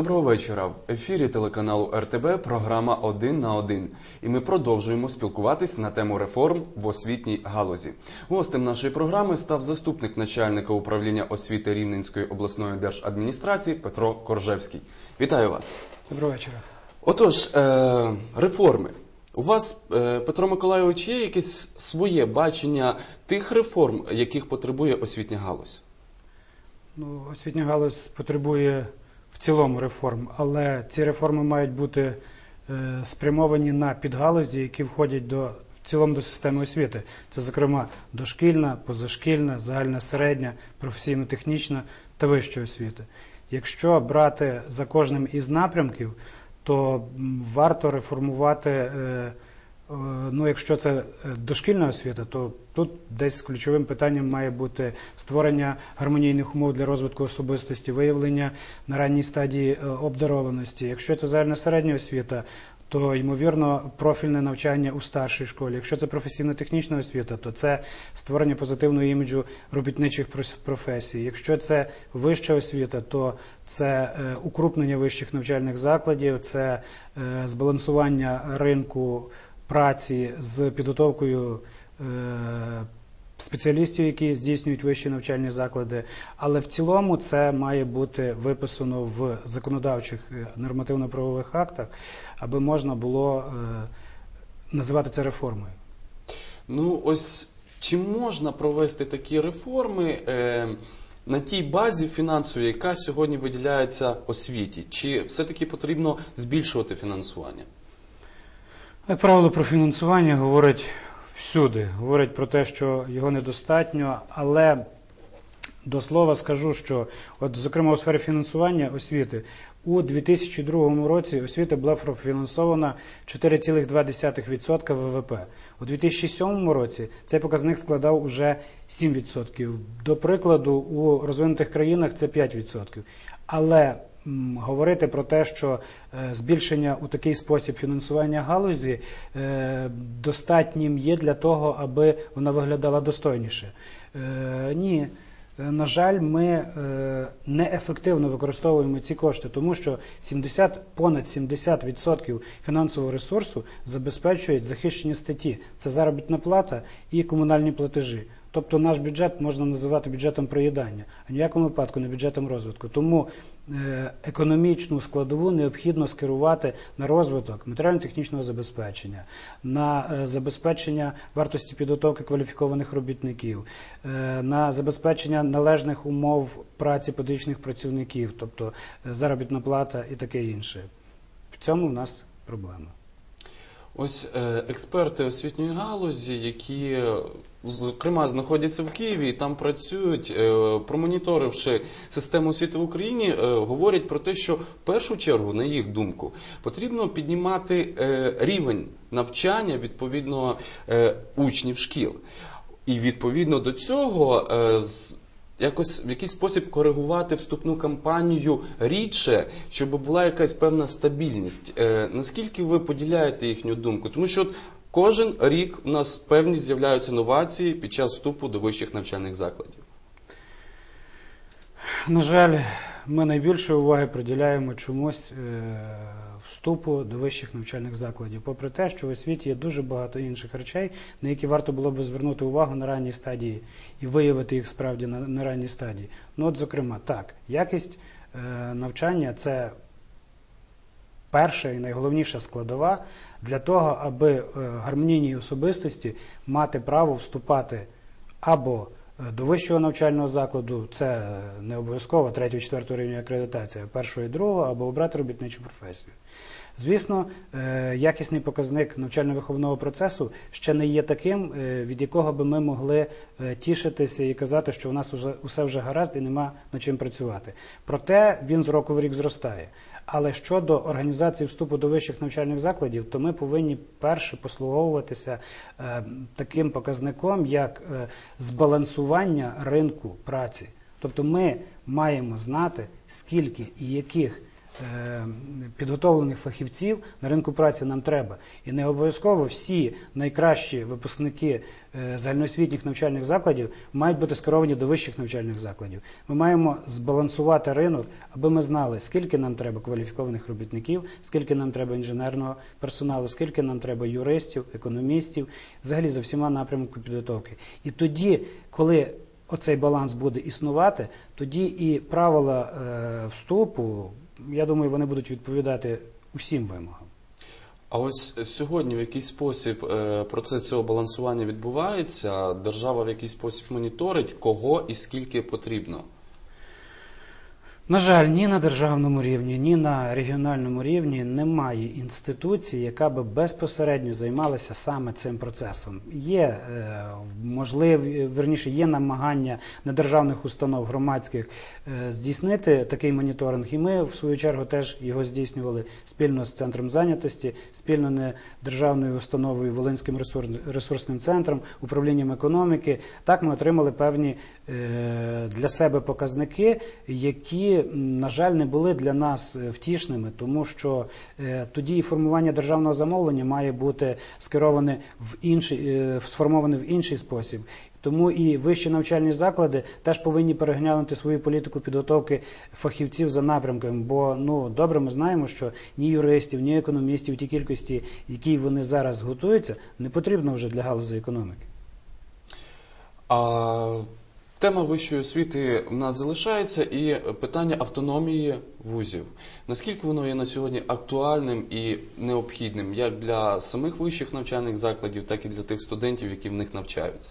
Доброго вечора. В ефірі телеканалу РТБ програма «Один на один». І ми продовжуємо спілкуватись на тему реформ в освітній галузі. Гостем нашої програми став заступник начальника управління освіти Рівненської обласної держадміністрації Петро Коржевський. Вітаю вас. Доброго вечора. Отож, е, реформи. У вас, е, Петро Миколайович, є якесь своє бачення тих реформ, яких потребує освітня галузь? Ну, освітня галузь потребує в цілому реформ, але ці реформи мають бути е, спрямовані на підгалузі, які входять до в цілому до системи освіти. Це, зокрема, дошкільна, позашкільна, загальна середня, професійно-технічна та вища освіта. Якщо брати за кожним із напрямків, то варто реформувати. Е, Ну, якщо це е, дошкільна освіта, то тут десь ключовим питанням має бути створення гармонійних умов для розвитку особистості, виявлення на ранній стадії е, обдарованості. Якщо це загальна середня освіта, то ймовірно профільне навчання у старшій школі. Якщо це професійно-технічна освіта, то це створення позитивного іміджу робітничих професій. Якщо це вища освіта, то це укрупнення вищих навчальних закладів, це збалансування ринку праці з підготовкою е, спеціалістів, які здійснюють вищі навчальні заклади. Але в цілому це має бути виписано в законодавчих е, нормативно-правових актах, аби можна було е, називати це реформою. Ну, ось чи можна провести такі реформи на тій базі фінансовій, яка сьогодні виділяється освіті? Чи все-таки потрібно збільшувати фінансування? Як правило, про фінансування говорять всюди. Говорять про те, що його недостатньо, але до слова скажу, що, от, зокрема, у сфері фінансування освіти у 2002 році освіта була профінансована 4,2% ВВП. У 2007 році цей показник складав уже 7%. До прикладу, у розвинутих країнах це 5%. Але говорити про те, що е, збільшення у такий спосіб фінансування галузі е, достатнім є для того, аби вона виглядала достойніше. Е, ні. На жаль, ми неефективно використовуємо ці кошти, тому що 70, понад 70% фінансового ресурсу забезпечують захищені статті. Це заробітна плата і комунальні платежі. Тобто наш бюджет можна називати бюджетом проїдання, а ніякому випадку не бюджетом розвитку. Тому е, економічну складову необхідно скерувати на розвиток матеріально-технічного забезпечення, на е, забезпечення вартості підготовки кваліфікованих робітників, е, на забезпечення належних умов праці педагогічних працівників, тобто заробітна плата і таке інше. В цьому в нас проблема. Ось е, експерти освітньої галузі, які е, зокрема знаходяться в Києві і там працюють, е, промоніторивши систему освіти в Україні, говорять про те, що в першу чергу, на їх думку, потрібно піднімати рівень навчання відповідно учнів шкіл. І відповідно до цього якось в якийсь спосіб коригувати вступну кампанію рідше, щоб була якась певна стабільність. Е, наскільки ви поділяєте їхню думку? Тому що от кожен рік у нас певні з'являються новації під час вступу до вищих навчальних закладів. На жаль, ми найбільше уваги приділяємо чомусь е, вступу до вищих навчальних закладів, попри те, що в освіті є дуже багато інших речей, на які варто було б звернути увагу на ранній стадії і виявити їх справді на, на ранній стадії. Ну, от, зокрема, так, якість е, навчання це перша і найголовніша складова для того, аби е, гармонійній особистості мати право вступати або до вищого навчального закладу, це не обов'язково 3-4 рівня акредитація, першого і другого, або обрати робітничу професію. Звісно, е, якісний показник навчально-виховного процесу ще не є таким, е, від якого би ми могли е, тішитися і казати, що у нас усе вже гаразд і нема над чим працювати. Проте він з року в рік зростає. Але щодо організації вступу до вищих навчальних закладів, то ми повинні перше послуговуватися е, таким показником, як е, збалансування ринку праці. Тобто ми маємо знати, скільки і яких підготовлених фахівців на ринку праці нам треба. І не обов'язково всі найкращі випускники е, загальноосвітніх навчальних закладів мають бути скеровані до вищих навчальних закладів. Ми маємо збалансувати ринок, аби ми знали, скільки нам треба кваліфікованих робітників, скільки нам треба інженерного персоналу, скільки нам треба юристів, економістів, взагалі за всіма напрямками підготовки. І тоді, коли оцей баланс буде існувати, тоді і правила е, вступу, я думаю, вони будуть відповідати усім вимогам. А ось сьогодні в якийсь спосіб е, процес цього балансування відбувається. Держава в якийсь спосіб моніторить, кого і скільки потрібно. На жаль, ні на державному рівні, ні на регіональному рівні немає інституції, яка би безпосередньо займалася саме цим процесом. Є е, можливі, верніше, є намагання недержавних установ громадських е, здійснити такий моніторинг, і ми в свою чергу теж його здійснювали спільно з центром зайнятості, спільно не державною установою Волинським ресурс- ресурсним центром, управлінням економіки. Так ми отримали певні е, для себе показники, які, на жаль, не були для нас е, втішними, тому що е, тоді формування державного замовлення має бути скероване в інший, е, сформоване в інший спосіб. Тому і вищі навчальні заклади теж повинні переглянути свою політику підготовки фахівців за напрямками. Бо ну добре, ми знаємо, що ні юристів, ні економістів, в тій кількості, якій вони зараз готуються, не потрібно вже для галузі економіки. А тема вищої освіти в нас залишається, і питання автономії вузів. Наскільки воно є на сьогодні актуальним і необхідним як для самих вищих навчальних закладів, так і для тих студентів, які в них навчаються?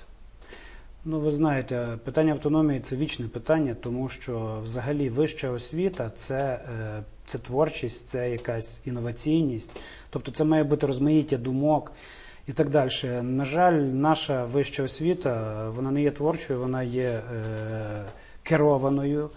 Ну, ви знаєте, питання автономії це вічне питання, тому що взагалі вища освіта це, е, це творчість, це якась інноваційність, тобто це має бути розмаїття думок і так далі. На жаль, наша вища освіта вона не є творчою, вона є е, керованою.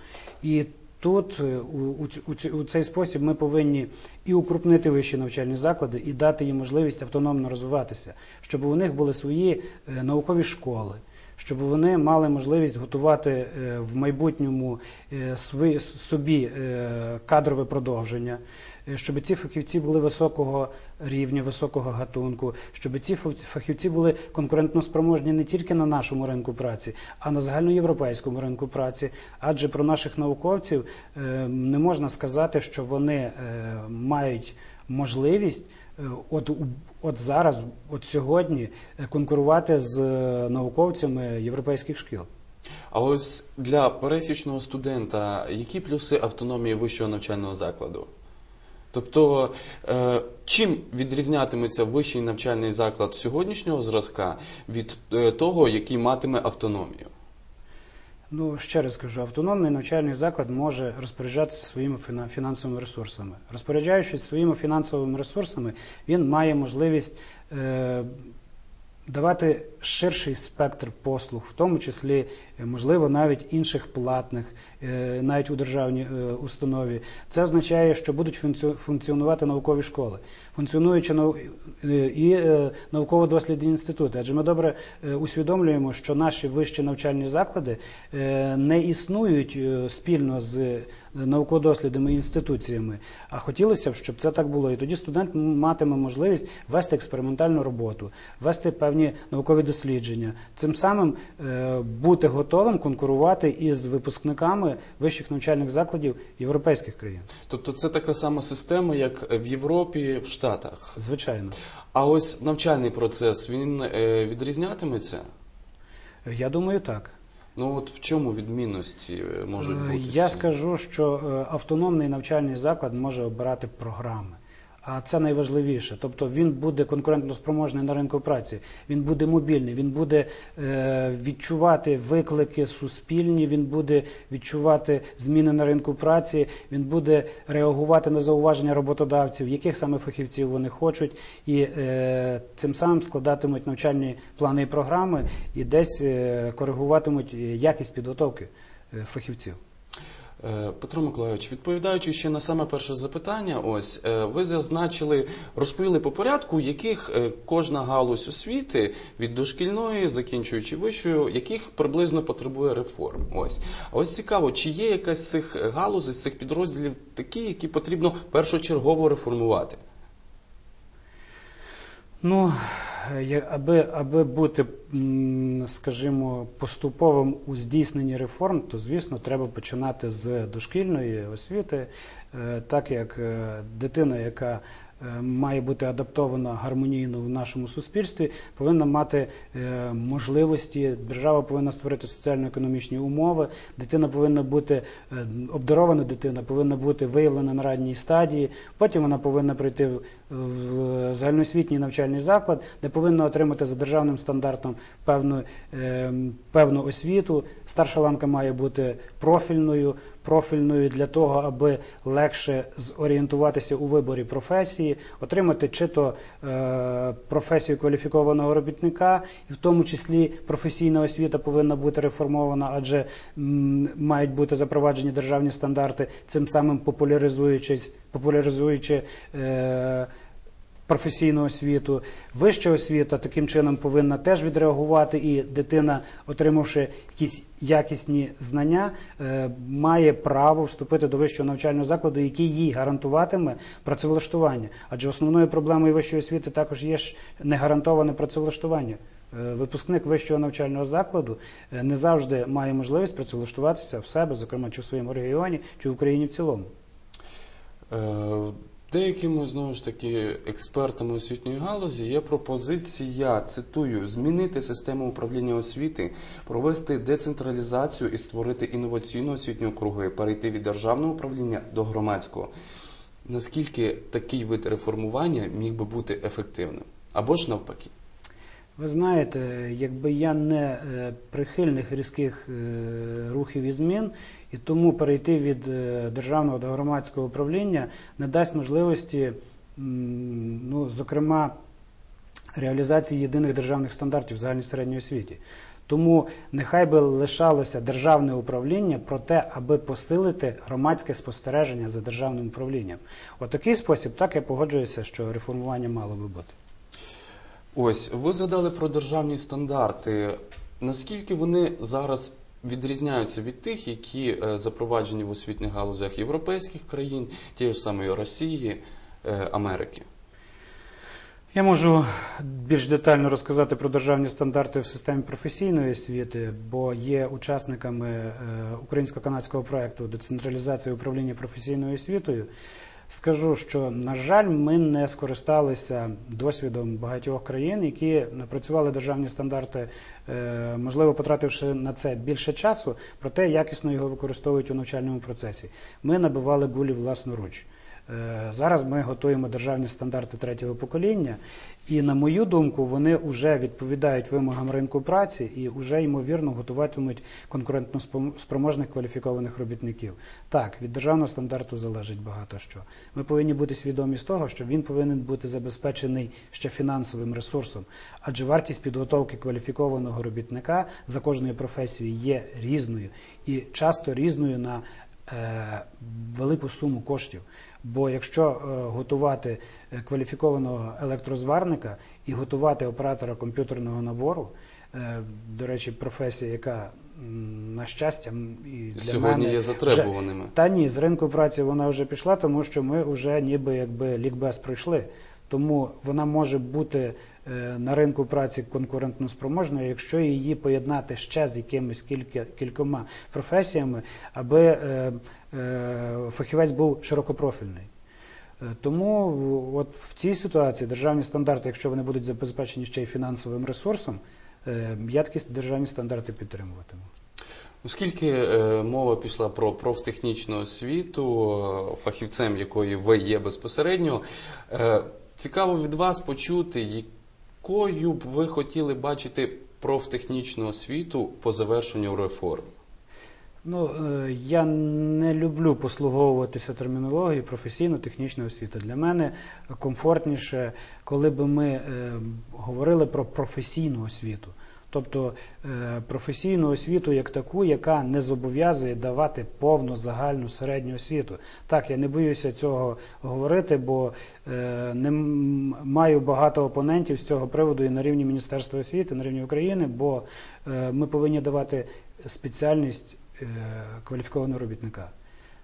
І тут е, у, у, у, цей спосіб ми повинні і укрупнити вищі навчальні заклади, і дати їм можливість автономно розвиватися, щоб у них були свої е, наукові школи щоб вони мали можливість готувати е, в майбутньому е, собі кадрове продовження, щоб ці фахівці були високого рівня, високого гатунку, щоб ці фах- фахівці були конкурентно спроможні не тільки на нашому ринку праці, а на загальноєвропейському ринку праці. Адже про наших науковців е, не можна сказати, що вони е, мають можливість. е, От, от зараз, от сьогодні, е, конкурувати з е, науковцями європейських шкіл. А ось для пересічного студента, які плюси автономії вищого навчального закладу? Тобто, е, чим відрізнятиметься вищий навчальний заклад сьогоднішнього зразка від е, того, який матиме автономію? Ну, ще раз кажу, автономний навчальний заклад може розпоряджатися своїми фінансовими ресурсами. Розпоряджаючись своїми фінансовими ресурсами, він має можливість е, давати ширший спектр послуг, в тому числі, е, можливо, навіть інших платних, е, навіть у державній е, установі. Це означає, що будуть функціонувати наукові школи, функціонуючи і науково-дослідні інститути. Адже ми добре усвідомлюємо, що наші вищі навчальні заклади не існують спільно з науково-дослідними інституціями. А хотілося б, щоб це так було. І тоді студент матиме можливість вести експериментальну роботу, вести певні наукові дослідження, цим самим е, бути готовим конкурувати із випускниками вищих навчальних закладів європейських країн. Тобто це така сама система, як в Європі, в Штатах. Звичайно. А ось навчальний процес він е, відрізнятиметься? Я думаю, так. Ну от в чому відмінності е, можуть Е, бути? Я ці? скажу, що е, автономний навчальний заклад може обирати програми. А це найважливіше. Тобто він буде конкурентноспроможний на ринку праці, він буде мобільний, він буде е, відчувати виклики суспільні, він буде відчувати зміни на ринку праці, він буде реагувати на зауваження роботодавців, яких саме фахівців вони хочуть, і е, цим самим складатимуть навчальні плани і програми, і десь е, коригуватимуть якість підготовки е, фахівців. Е, Петро Миколайович, відповідаючи ще на саме перше запитання, ось е, ви зазначили, розповіли по порядку, яких е, кожна галузь освіти від дошкільної, закінчуючи вищою, яких приблизно потребує реформ. Ось а ось цікаво, чи є якась з цих галузей, з цих підрозділів такі, які потрібно першочергово реформувати? Ну, аби, аби бути, скажімо, поступовим у здійсненні реформ, то звісно треба починати з дошкільної освіти, Е, так як е, дитина, яка е, має бути адаптована гармонійно в нашому суспільстві, повинна мати е, можливості. Держава повинна створити соціально-економічні умови. Дитина повинна бути е, обдарована дитина, повинна бути виявлена на ранній стадії. Потім вона повинна прийти в- загальноосвітній навчальний заклад, де повинна отримати за державним стандартом певну, е, певну освіту. Старша ланка має бути профільною, профільною для того, аби легше зорієнтуватися у виборі професії, отримати чи то е, професію кваліфікованого робітника, і в тому числі професійна освіта повинна бути реформована, адже мають бути запроваджені державні стандарти, цим самим популяризуючись, популяризуючи. Е, професійну освіту. Вища освіта таким чином повинна теж відреагувати, і дитина, отримавши якісь якісні знання, е, має право вступити до вищого навчального закладу, який їй гарантуватиме працевлаштування. Адже основною проблемою вищої освіти також є ж негарантоване працевлаштування. Е, Випускник вищого навчального закладу е, не завжди має можливість працевлаштуватися в себе, зокрема чи в своєму регіоні, чи в Україні в цілому. Деякими знову ж таки експертами освітньої галузі є пропозиція, цитую, змінити систему управління освіти, провести децентралізацію і створити інноваційну освітню округи, перейти від державного управління до громадського. Наскільки такий вид реформування міг би бути ефективним? Або ж навпаки? Ви знаєте, якби я не е, прихильник різких е, рухів і змін, і тому перейти від е, державного до громадського управління не дасть можливості, ну, зокрема, реалізації єдиних державних стандартів в загальній середньої освіті. Тому нехай би лишалося державне управління про те, аби посилити громадське спостереження за державним управлінням. У такий спосіб, так я погоджуюся, що реформування мало би бути. Ось ви згадали про державні стандарти. Наскільки вони зараз відрізняються від тих, які е, запроваджені в освітніх галузях європейських країн, тієї ж самої Росії, е, Америки? Я можу більш детально розказати про державні стандарти в системі професійної освіти, бо є учасниками е, українсько-канадського проекту децентралізації управління професійною освітою. Скажу, що на жаль, ми не скористалися досвідом багатьох країн, які напрацювали державні стандарти, е, можливо, потративши на це більше часу, проте якісно його використовують у навчальному процесі. Ми набивали гулі власноруч. Е, Зараз ми готуємо державні стандарти третього покоління, і на мою думку, вони вже відповідають вимогам ринку праці і вже ймовірно готуватимуть конкурентно спроможних кваліфікованих робітників. Так, від державного стандарту залежить багато що. Ми повинні бути свідомі з того, що він повинен бути забезпечений ще фінансовим ресурсом, адже вартість підготовки кваліфікованого робітника за кожною професією є різною і часто різною на е, велику суму коштів. Бо якщо е, готувати е, кваліфікованого електрозварника і готувати оператора комп'ютерного набору, е, до речі, професія, яка на щастя і для Сьогодні мене є вже- затребуваними. та ні, з ринку праці вона вже пішла, тому що ми вже ніби якби лікбез пройшли. Тому вона може бути на ринку праці конкурентно спроможною, якщо її поєднати ще з якимись кілька, кількома професіями, аби фахівець був широкопрофільний. Е, Тому от в цій ситуації державні стандарти, якщо вони будуть забезпечені ще й фінансовим ресурсом, е, я такі державні стандарти підтримуватиму. Оскільки е, мова пішла про профтехнічну освіту, е, фахівцем якої ви є безпосередньо, е, цікаво від вас почути, якою б ви хотіли бачити профтехнічну освіту по завершенню реформ. Ну, е, я не люблю послуговуватися термінологією професійно-технічна освіта. Для мене комфортніше, коли би ми е, говорили про професійну освіту. Тобто е, професійну освіту як таку, яка не зобов'язує давати повну загальну середню освіту. Так, я не боюся цього говорити, бо не маю багато опонентів з цього приводу і на рівні Міністерства освіти, на рівні України, бо ми повинні давати спеціальність кваліфікованого робітника.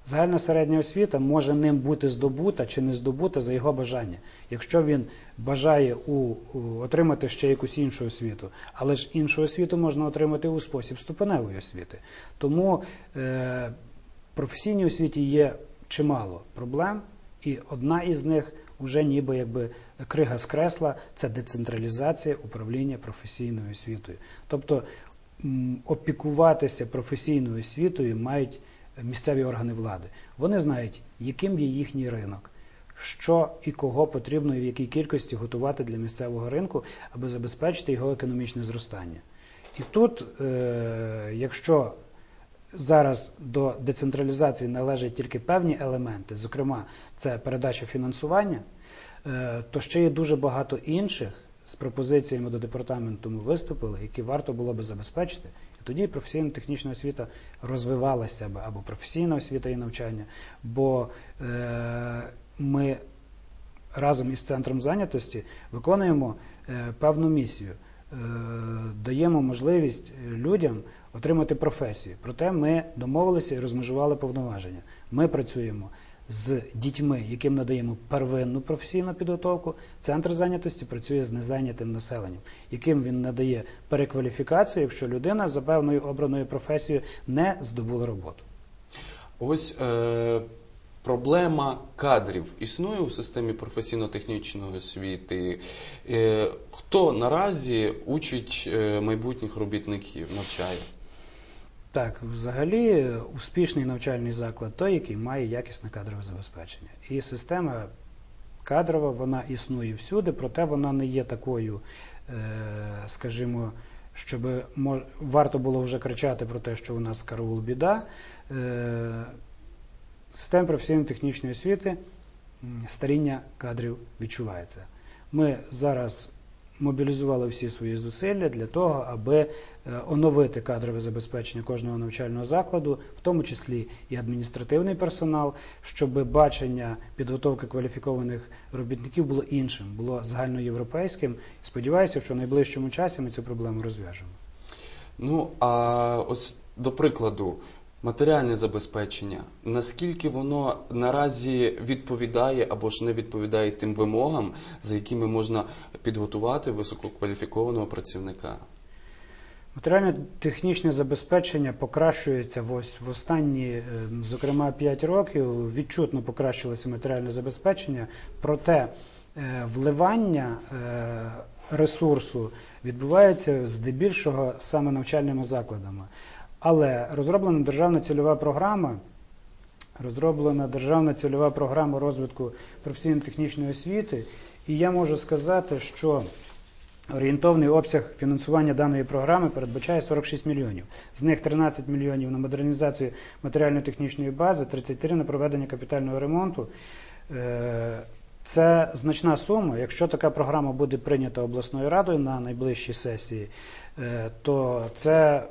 Загальна середня освіта може ним бути здобута чи не здобута за його бажання. Якщо він бажає у, у, отримати ще якусь іншу освіту, але ж іншу освіту можна отримати у спосіб ступеневої освіти. Тому е, професійній освіті є чимало проблем, і одна із них вже ніби якби крига з кресла це децентралізація управління професійною освітою. Тобто опікуватися професійною освітою мають місцеві органи влади. Вони знають, яким є їхній ринок, що і кого потрібно і в якій кількості готувати для місцевого ринку, аби забезпечити його економічне зростання. І тут, е, якщо зараз до децентралізації належать тільки певні елементи, зокрема, це передача фінансування, е, то ще є дуже багато інших з пропозиціями до департаменту ми виступили, які варто було би забезпечити. І тоді професійно-технічна освіта розвивалася б або професійна освіта і навчання, бо е, ми разом із центром зайнятості виконуємо е, певну місію, е, даємо можливість людям отримати професію. Проте ми домовилися і розмежували повноваження. Ми працюємо з дітьми, яким надаємо первинну професійну підготовку. Центр зайнятості працює з незайнятим населенням, яким він надає перекваліфікацію, якщо людина за певною обраною професією не здобула роботу. Ось е, проблема кадрів існує у системі професійно-технічної освіти. Е, хто наразі учить е, майбутніх робітників, навчає? Так, взагалі е, успішний навчальний заклад той, який має якісне кадрове забезпечення. І система кадрова вона існує всюди, проте вона не є такою, е, скажімо, щоб варто було вже кричати про те, що у нас караул біда. Е, Система професійно-технічної освіти старіння кадрів відчувається. Ми зараз мобілізували всі свої зусилля для того, аби е, оновити кадрове забезпечення кожного навчального закладу, в тому числі і адміністративний персонал, щоб бачення підготовки кваліфікованих робітників було іншим, було загальноєвропейським. Сподіваюся, що в найближчому часі ми цю проблему розв'яжемо. Ну а ось до прикладу, матеріальне забезпечення. Наскільки воно наразі відповідає або ж не відповідає тим вимогам, за якими можна підготувати висококваліфікованого працівника? Матеріально-технічне забезпечення покращується ось в останні, е, зокрема, 5 років. Відчутно покращилося матеріальне забезпечення, проте е, вливання е, ресурсу відбувається здебільшого саме навчальними закладами. Але розроблена державна цільова програма. Розроблена державна цільова програма розвитку професійно-технічної освіти, і я можу сказати, що Орієнтовний обсяг фінансування даної програми передбачає 46 мільйонів. З них 13 мільйонів на модернізацію матеріально-технічної бази, 33 на проведення капітального ремонту. Е, Це значна сума. Якщо така програма буде прийнята обласною радою на найближчій сесії, е, то це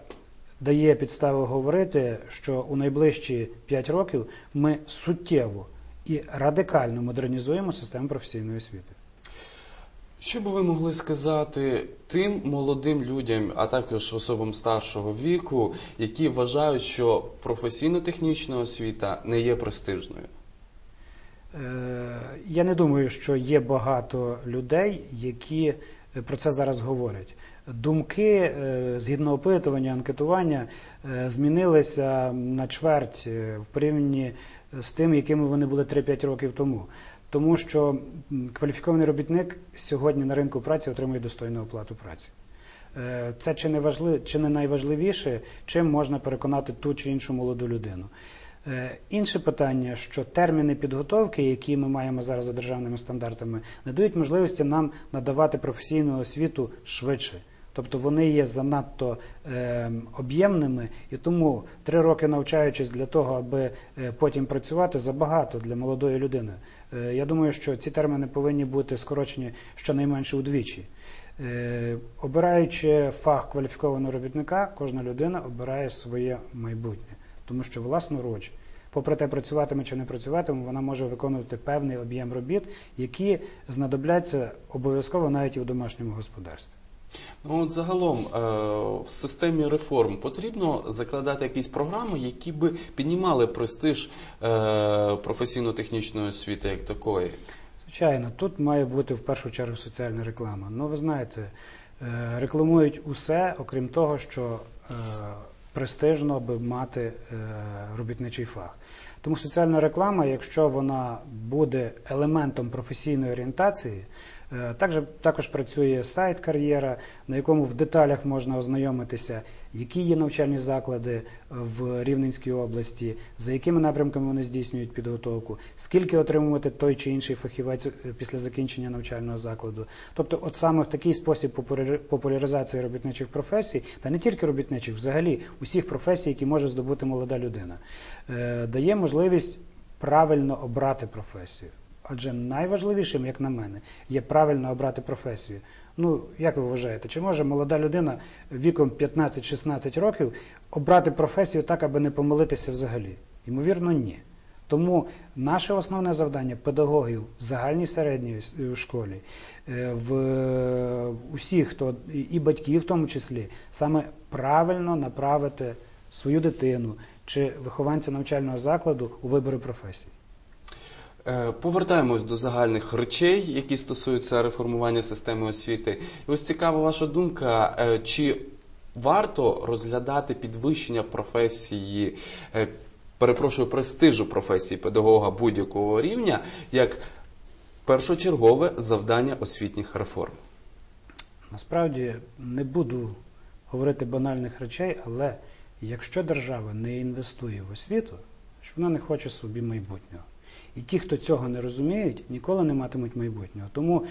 дає підстави говорити, що у найближчі 5 років ми суттєво і радикально модернізуємо систему професійної освіти. Що би ви могли сказати тим молодим людям, а також особам старшого віку, які вважають, що професійно-технічна освіта не є престижною? Е, Я не думаю, що є багато людей, які про це зараз говорять. Думки, е, згідно опитування, анкетування, е, змінилися на чверть е, в порівнянні з тим, якими вони були 3-5 років тому. Тому що кваліфікований робітник сьогодні на ринку праці отримує достойну оплату праці. Це чи не важливо, чи не найважливіше, чим можна переконати ту чи іншу молоду людину. Інше питання, що терміни підготовки, які ми маємо зараз за державними стандартами, не дають можливості нам надавати професійну освіту швидше. Тобто вони є занадто е, об'ємними, і тому три роки навчаючись для того, аби е, потім працювати, забагато для молодої людини. Е, я думаю, що ці терміни повинні бути скорочені щонайменше удвічі. Е, Обираючи фах кваліфікованого робітника, кожна людина обирає своє майбутнє, тому що власноруч, попри те, працюватиме чи не працюватиме, вона може виконувати певний об'єм робіт, які знадобляться обов'язково навіть і в домашньому господарстві. Ну, от загалом е, в системі реформ потрібно закладати якісь програми, які би піднімали престиж е, професійно-технічної освіти як такої. Звичайно, тут має бути в першу чергу соціальна реклама. Ну, ви знаєте, е, рекламують усе, окрім того, що престижно би мати робітничий фах. Тому соціальна реклама, якщо вона буде елементом професійної орієнтації, також, також працює сайт кар'єра, на якому в деталях можна ознайомитися, які є навчальні заклади в Рівненській області, за якими напрямками вони здійснюють підготовку, скільки отримувати той чи інший фахівець е, після закінчення навчального закладу. Тобто, от саме в такий спосіб популяри- популяризації робітничих професій, та не тільки робітничих, взагалі усіх професій, які може здобути молода людина, е, дає можливість правильно обрати професію. Адже найважливішим, як на мене, є правильно обрати професію. Ну, як ви вважаєте, чи може молода людина віком 15-16 років обрати професію так, аби не помилитися взагалі? Ймовірно, ні. Тому наше основне завдання педагогів в загальній середній школі, е, в е, усіх, хто і батьків в тому числі, саме правильно направити свою дитину чи вихованця навчального закладу у вибори професії. Е, Повертаємось до загальних речей, які стосуються реформування системи освіти. І ось цікава ваша думка, е, чи варто розглядати підвищення професії, е, перепрошую, престижу професії педагога будь-якого рівня як першочергове завдання освітніх реформ? Насправді не буду говорити банальних речей, але якщо держава не інвестує в освіту, вона не хоче собі майбутнього. І ті, хто цього не розуміють, ніколи не матимуть майбутнього. Тому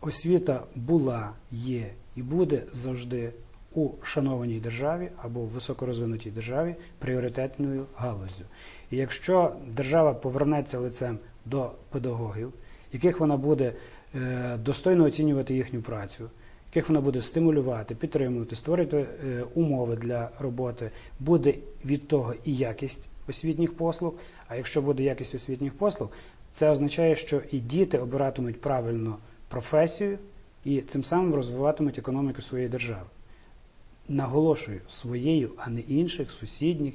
освіта була, є і буде завжди у шанованій державі або в високорозвинутій державі пріоритетною галузю. І якщо держава повернеться лицем до педагогів, яких вона буде е, достойно оцінювати їхню працю, яких вона буде стимулювати, підтримувати, створити е, умови для роботи, буде від того і якість освітніх послуг. А якщо буде якість освітніх послуг, це означає, що і діти обиратимуть правильно професію і цим самим розвиватимуть економіку своєї держави. Наголошую своєю, а не інших сусідніх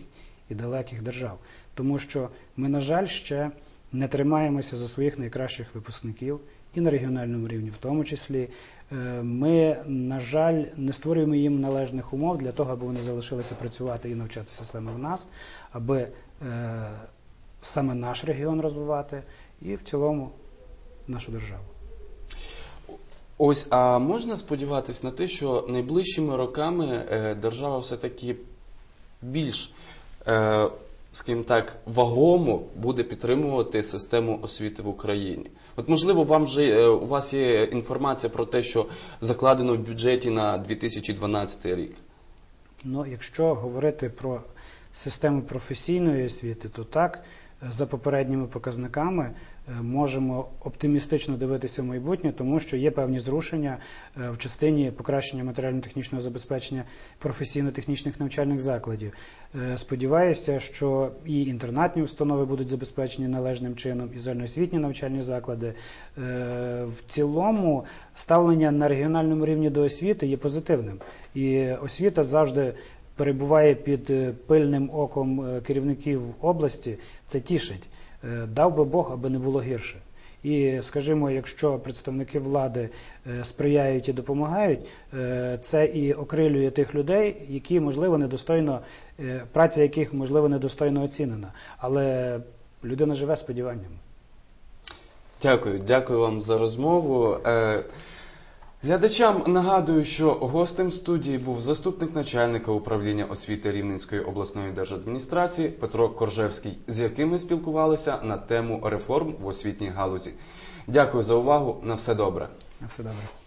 і далеких держав. Тому що ми, на жаль, ще не тримаємося за своїх найкращих випускників і на регіональному рівні, в тому числі. Е, Ми, на жаль, не створюємо їм належних умов для того, аби вони залишилися працювати і навчатися саме в нас, аби е, саме наш регіон розвивати і в цілому нашу державу. Ось, а можна сподіватися на те, що найближчими роками е, держава все-таки більш, е, скажімо так, вагомо буде підтримувати систему освіти в Україні. От можливо, вам вже е, у вас є інформація про те, що закладено в бюджеті на 2012 рік. Ну, якщо говорити про систему професійної освіти, то так, е, за попередніми показниками, можемо оптимістично дивитися в майбутнє, тому що є певні зрушення е, в частині покращення матеріально-технічного забезпечення професійно-технічних навчальних закладів. Е, Сподіваюся, що і інтернатні установи будуть забезпечені належним чином, і загальноосвітні навчальні заклади. Е, В цілому ставлення на регіональному рівні до освіти є позитивним. І освіта завжди перебуває під е, пильним оком е, керівників області. Це тішить. Е, Дав би Бог, аби не було гірше. І, скажімо, якщо представники влади е, сприяють і допомагають, е, це і окрилює тих людей, які можливо недостойно, праця яких можливо недостойно оцінена. Але людина живе сподіваннями. Дякую, дякую вам за розмову. Глядачам нагадую, що гостем студії був заступник начальника управління освіти Рівненської обласної держадміністрації Петро Коржевський, з яким ми спілкувалися на тему реформ в освітній галузі. Дякую за увагу. На все добре. На все добре.